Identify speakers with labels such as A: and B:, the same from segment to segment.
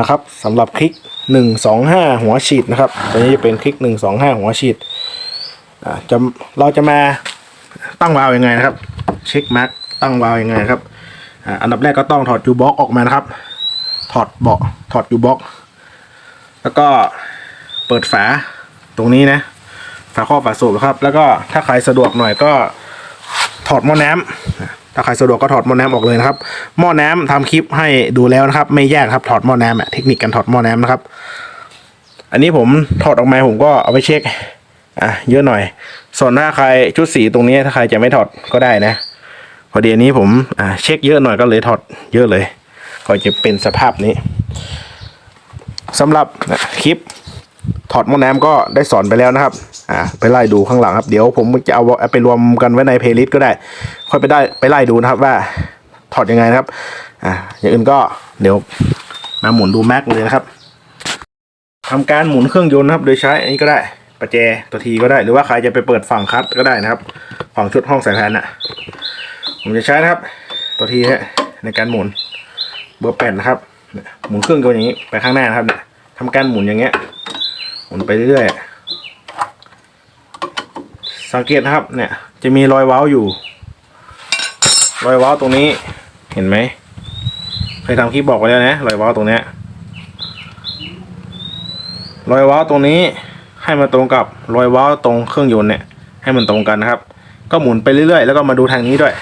A: นะครับสำหรับคลิกหนึ่งสองห้าหัวฉีดนะครับตัวนี้จะเป็นคลิกหนึ่งสองห้าหัวฉีดจะเราจะมาตั้งวาล์วยังไงนะครับ เช็คมาร์กตั้งวาล์วยังไงครับอันดับแรกก็ต้องถอดยูบ็อกออกมานะครับ ถอดเบาะถอดยูบ็อกแล้วก็เปิดฝาตรงนี้นะฝาครอบฝาสูบครับ แล้วก็ถ้าใครสะดวกหน่อยก็ถอดหม้อน้ำ ถ้าใครสะดวกก็ถอดหม้อน้ำออกเลยนะครับ หม้อน้ำทำคลิปให้ดูแล้วนะครับ ไม่ยากครับถอดหม้อน้ำอะเทคนิคการถอดหม้อน้ำนะครับ อันนี้ผมถอดออกมาผมก็เอาไปเช็คอะเยอะหน่อย ส่วนถ้าใครชุดสีตรงนี้ถ้าใครจะไม่ถอดก็ได้นะ พอดีอันนี้ผมอ่าเช็คเยอะหน่อยก็เลยถอดเยอะเลย ก็จะเป็นสภาพนี้สำหรับคลิป ถอดหม้อน้ำก็ได้สอนไปแล้วนะครับ อ่า ไปไล่ดูข้างหลังครับ เดี๋ยวผมจะเอาไปรวมกันไว้ในเพลย์ลิสต์ก็ได้ ค่อยไปได้ไปไล่ดูนะครับ ว่าถอดยังไงนะครับ อ่า อย่างอื่นก็เดี๋ยวมาหมุนดูแม็กเลยนะครับทำการหมุนเครื่องยนต์นะครับ โดยใช้อันนี้ก็ได้ประแจตัวทีก็ได้ หรือว่าใครจะไปเปิดฝั่งคัดก็ได้นะครับ ฝั่งชุดห้องสายพานน่ะ ผมจะใช้นะครับ ตัวทีฮะในการหมุนเบอร์แปดนะครับ หมุนเครื่องยนต์อย่างนี้ไปข้างหน้านะครับทำการหมุนอย่างเงี้ย มุนไปเรื่อยๆ สังเกตนะครับ เนี่ย จะมีรอยเว้าอยู่ รอยเว้าตรงนี้ เห็นไหมเคยทำคลิปบอกไว้แล้วนะรอยเว้าตรงเนี้ย รอยเว้าตรงนี้ให้มันตรงกับรอยเว้าตรงเครื่องยนต์เนี่ย ให้มันตรงกันนะครับ ก็หมุนไปเรื่อยๆ แล้วก็มาดูทางนี้ด้วย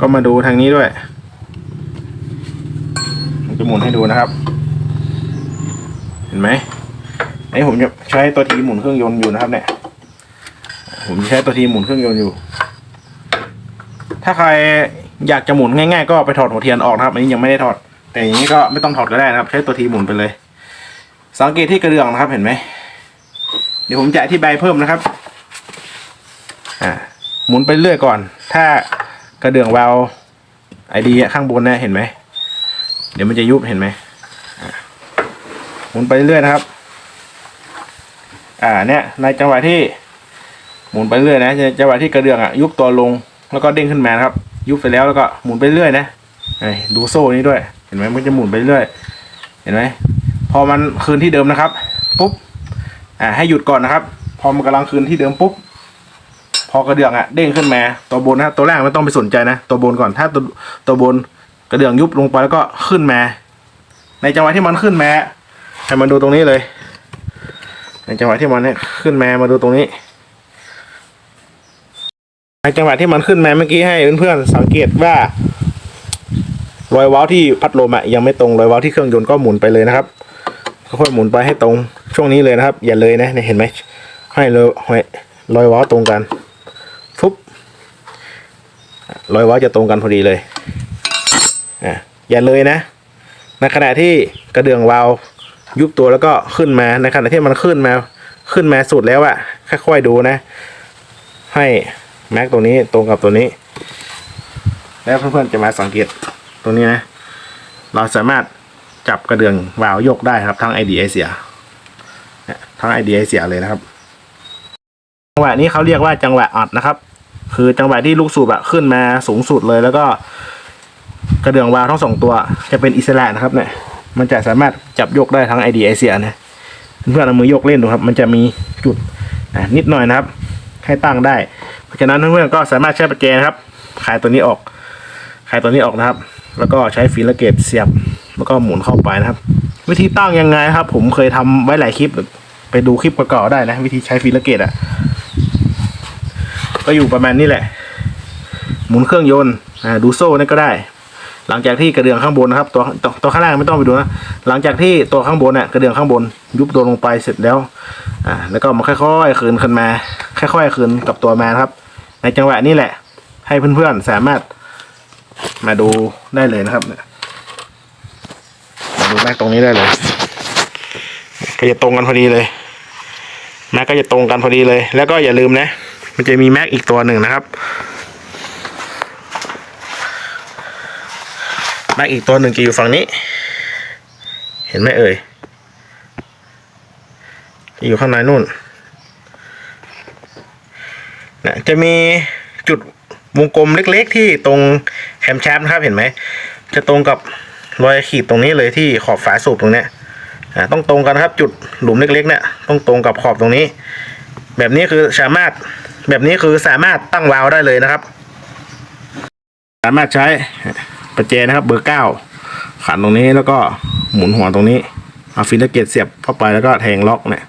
A: ก็มาดูทางนี้ด้วยจะหมุนให้ดูนะครับ ห็นไหมอันนี้ผมจะใช้ตัวทีหมุนเครื่องยนต์อยู่นะครับ เนี่ย ผมใช้ตัวทีหมุนเครื่องยนต์อยู่ ถ้าใครอยากจะหมุนง่ายๆ ก็ไปถอดหัวเทียนออกนะครับ อันนี้ยังไม่ได้ถอด แต่อย่างนี้ก็ไม่ต้องถอดก็ได้นะครับ ใช้ตัวทีหมุนไปเลย สังเกตที่กระเดื่องนะครับ เห็นไหม เดี๋ยวผมจะอธิบายเพิ่มนะครับ อ่า หมุนไปเรื่อยก่อน ถ้ากระเดื่องวาล์วไอดีข้างบนเนี่ยเห็นไหม เดี๋ยวมันจะยุบเห็นไหม มุนไปเรื่อยนะครับ อ่าเนี่ยในจังหวะที่หมุนไปเรื่อยนะจังหวะที่กระเดื่องอะยุบตัวลงแล้วก็เด้งขึ้นมานครับ ยุบไปแล้วแล้วก็หมุนไปเรื่อยนะไอ้ดูโซ่นี้ด้วย เห็นไหมมันจะหมุนไปเรื่อย เห็นไหมพอมันคืนที่เดิมนะครับปุ๊บอ่าให้หยุดก่อนนะครับ พอมันกำลังคืนที่เดิมปุ๊บพอกระเดื่องอะเด้งขึ้นมาตัวบนนะตัวล่างไม่ต้องไปสนใจนะตัวบนก่อนถ้าตัวตัวบนกระเดื่องยุบลงไปแล้วก็ขึ้นมา ในจังหวะที่มันขึ้นมา ให้มันดูตรงนี้เลย ในจังหวะที่มันเนี่ยขึ้นมามาดูตรงนี้ ในจังหวะที่มันขึ้นมาเมื่อกี้ให้เพื่อนๆสังเกตว่ารอยว้าที่พัดลมอะยังไม่ตรงรอยว้าที่เครื่องยนต์ก็หมุนไปเลยนะครับค่อยหมุนไปให้ตรงช่วงนี้เลยนะครับ อย่าเลยนะเห็นไหมให้เลยรอยว้าตรงกันฟุบรอยว้าจะตรงกันพอดีเลยอะอย่าเลยนะในขณะที่กระเดื่องวาล์ว ยุบตัวแล้วก็ขึ้นมาในขณะที่มันขึ้นมาขึ้นมาสุดแล้วอะค่อยๆดูนะ ให้แม็กตัวนี้ตรงกับตัวนี้ แล้วเพื่อนๆจะมาสังเกตตรงนี้นะ เราสามารถจับกระเดื่องวาล์วยกได้ครับทั้งไอเสียเนี่ยทั้งไอเดีไอเสียเลยนะครับ จังหวะนี้เขาเรียกว่าจังหวะอัดนะครับ คือจังหวะที่ลูกสูบอะขึ้นมาสูงสุดเลยแล้วก็กระเดื่องวาล์วทั้งสองตัวจะเป็นอิสระนะครับเนี่ย มันจะสามารถจับยกได้ทั้งไอดีไอเสียนะเพื่อนๆเอามือยกเล่นดูครับ มันจะมีจุดนิดหน่อยนะครับ ให้ตั้งได้ เพราะฉะนั้นเพื่อนๆก็สามารถใช้ประแจนะครับขายตัวนี้ออก ขายตัวนี้ออกนะครับ แล้วก็ใช้ฟีลเกตเสียบ แล้วก็หมุนเข้าไปนะครับ วิธีตั้งยังไงครับ ผมเคยทำไว้หลายคลิปไปดูคลิปเก่าๆได้นะ วิธีใช้ฟีลเกตอะ ก็อยู่ประมาณนี้แหละ หมุนเครื่องยนต์ดูโซ่นี่ก็ได้ หลังจากที่กระเดื่องข้างบนนะครับตัวตัวตัวข้างล่างไม่ต้องไปดูนะหลังจากที่ตัวข้างบนเนี่ยกระเดื่องข้างบนยุบตัวลงไปเสร็จแล้วอ่าแล้วก็มาค่อยๆคืนขึ้นมา ค่อยๆคืนกับตัวมานครับ ในจังหวะนี้แหละ ให้เพื่อนๆสามารถมาดูได้เลยนะครับมาดูแม็กตรงนี้ได้เลย ก็จะตรงกันพอดีเลยแม็กก็จะตรงกันพอดีเลย แล้วก็อย่าลืมนะ มันจะมีแม็กอีกตัวหนึ่งนะครับ แม็กอีกตัวหนึ่งจะอยู่ฝั่งนี้ เห็นไหมเอ่ยอยู่ข้างในนู่นนะจะมีจุดวงกลมเล็กๆ ที่ตรงแคมแชฟนะครับเห็นไหม จะตรงกับรอยขีดตรงนี้เลยที่ขอบฝาสูบตรงเนี้ยต้องตรงกันนะครับจุดหลุมเล็กๆเนี่ยต้องตรงกับขอบตรงนี้ แบบนี้คือสามารถแบบนี้คือสามารถตั้งวาล์วได้เลยนะครับ สามารถใช้ ประแจนะครับ เบอร์เก้าขันตรงนี้แล้วก็หมุนหัวตรงนี้เอาฟิลเลอร์เกตเสียบเข้าไปแล้วก็แทงล็อกเนี่ย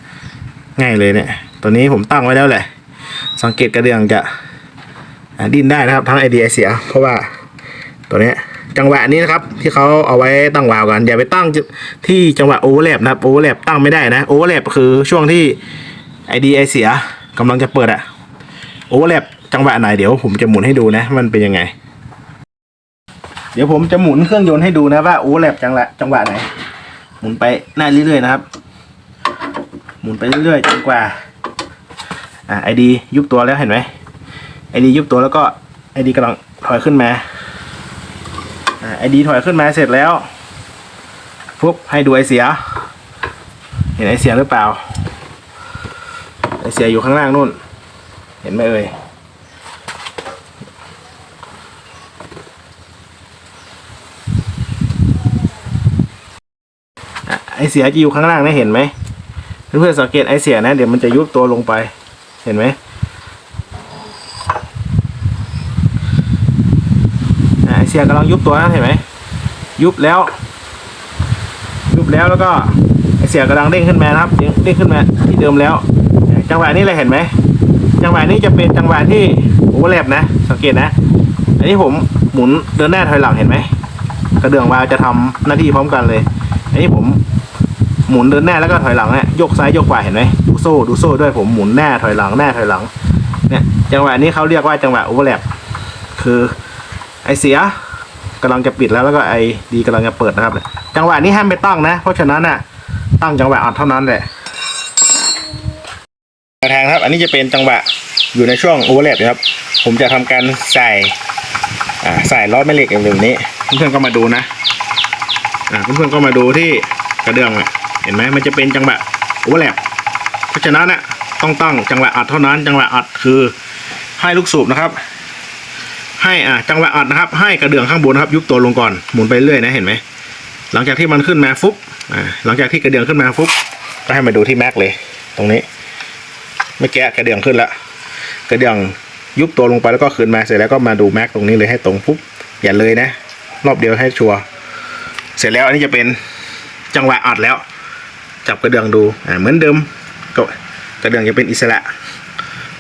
A: ง่ายเลยเนี่ย ตัวนี้ผมตั้งไว้แล้วแหละ สังเกตกระเดื่องจะดิ้นได้นะครับทั้งไอเดียเสีย เพราะว่าตัวนี้จังหวะนี้นะครับ ที่เขาเอาไว้ตั้งวาวกัน อย่าไปตั้งที่จังหวะโอเวอร์แลปนะครับโอเวอร์แลปตั้งไม่ได้นะโอเวอร์แลปคือช่วงที่ไอเดียเสียกำลังจะเปิดอะโอเวอร์แลปจังหวะไหนเดี๋ยวผมจะหมุนให้ดูนะมันเป็นยังไง เดี๋ยวผมจะหมุนเครื่องยนต์ให้ดูนะว่าโอเวอร์แลปจังหวะจังหวะไหน หมุนไปหน้าเรื่อยๆนะครับ หมุนไปเรื่อยๆจนกว่า อ่าไอดียุบตัวแล้วเห็นไหมไอดียุบตัวแล้วก็ไอดีกำลังถอยขึ้นมาอ่าไอดีถอยขึ้นมาเสร็จแล้วปุ๊บให้ดูไอเสีย เห็นไอเสียหรือเปล่า ไอเสียอยู่ข้างล่างนู่น เห็นไหมเอ่ย อะ ไอเสียจะอยู่ข้างล่างนะเห็นไหมเพื่อนๆสังเกตไอเสียนะ เดี๋ยวมันจะยุบตัวลงไป เห็นไหมไอเสียกำลังยุบตัวนะเห็นไหมยุบแล้ว ยุบแล้วแล้วก็ไอเสียกำลังเด้งขึ้นมานะครับเด้งขึ้นมาที่เดิมแล้ว จังหวะนี้เลยเห็นไหมจังหวะนี้จะเป็นจังหวะที่โอเวอร์แลปนะ สังเกตนะ อันนี้ผมหมุนเดินหน้าถอยหลังเห็นไหมกระเดื่องวาล์วจะทำหน้าที่พร้อมกันเลย อันนี้ผม หมุนเดินหน้าแล้วก็ถอยหลังเนี่ยยกซ้ายยกขวาเห็นไหมดูโซ่ดูโซ่ด้วยผมหมุนหน้าถอยหลังหน้าถอยหลัง เนี่ย จังหวะนี้เขาเรียกว่าจังหวะโอเวอร์แลปคือไอเสียกำลังจะปิดแล้วแล้วก็ไอดีกำลังจะเปิดนะครับ จังหวะนี้ห้ามไปตั้งนะ เพราะฉะนั้นน่ะตั้งจังหวะอัดเท่านั้นแหละทางครับ อันนี้จะเป็นจังหวะอยู่ในช่วงโอเวอร์แลปนะครับ ผมจะทำการใส่ใส่ล้อแม่เหล็กอย่างนี้เพื่อนๆก็มาดูนะเพื่อนๆก็มาดูที่กระเดื่องอะ เห็นไหมมันจะเป็นจังหวะโอเวอร์แลปเพราะฉะนั้นน่ะต้องตั้งจังหวะอัดเท่านั้น จังหวะอัดคือให้ลูกสูบนะครับ ให้อ่าจังหวะอัดนะครับ ให้กระเดื่องข้างบนนะครับ ยุบตัวลงก่อนหมุนไปเรื่อยนะเห็นไหมหลังจากที่มันขึ้นมาฟุบอ่าหลังจากที่กระเดื่องขึ้นมาฟุบก็ให้มาดูที่แม็กเลย ตรงนี้เมื่อกี้กระเดื่องขึ้นล้วกระเดื่องยุบตัวลงไปแล้วก็ขึ้นมาเสร็จแล้วก็มาดูแม็กตรงนี้เลยให้ตรงปุ๊บอย่าเลยนะ รอบเดียวให้ชัวร์เสร็จแล้วอันนี้จะเป็นจังหวะอัดแล้ว จับกระเดื่องดูอ่าเหมือนเดิมก็กระเดื่องจะเป็นอิสระ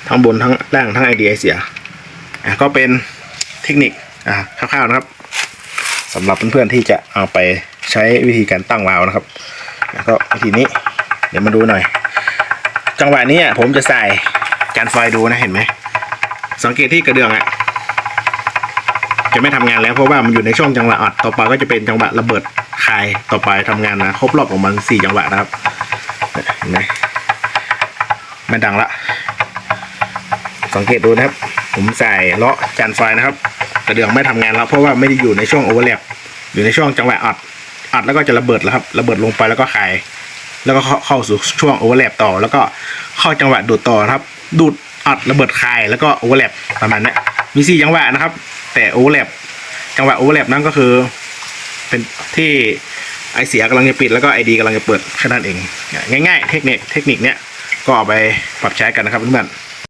A: ทั้งบนทั้งล่างทั้งไอเดียเสียอ่าก็เป็นเทคนิคอ่าคร่าวๆนะครับสำหรับเพื่อนๆที่จะเอาไปใช้วิธีการตั้งวาล์วนะครับแล้วก็วิธีนี้เดี๋ยวมาดูหน่อย จังหวะนี้ผมจะใส่จานไฟดูนะเห็นไหมสังเกตที่กระเดื่องอะจะไม่ทำงานแล้วเพราะว่ามันอยู่ในช่วงจังหวะอัดต่อไปก็จะเป็นจังหวะระเบิด คายต่อไปทำงานนะครบรอบของมันสี่จังหวะนะครับเห็นไหมไม่ดังละสังเกตดูนะครับ ผมใส่เลาะจานไฟนะครับกระเดื่องไม่ทำงานแล้วเพราะว่าไม่ได้อยู่ในช่วงโอเวอร์แลปอยู่ในช่วงจังหวะอัดอัดแล้วก็จะระเบิดแล้วครับระเบิดลงไปแล้วก็คายแล้วก็เข้าเข้าสู่ช่วงโอเวอร์แลปต่อ แล้วก็เข้าจังหวะดูดต่อนะครับ ดูดอัดระเบิดคายแล้วก็โอเวอร์แลปประมาณนี้มีสี่จังหวะนะครับ แต่โอเวอร์แลปจังหวะโอเวอร์แลปนั่นก็คือ เป็นที่ไอเสียกำลังจะปิดแล้วก็ไอดีกำลังจะเปิดแค่นั้นเอง ง่ายๆ เทคนิคเทคนิคเนี้ยก็เอาไปปรับใช้กันนะครับเพื่อนๆ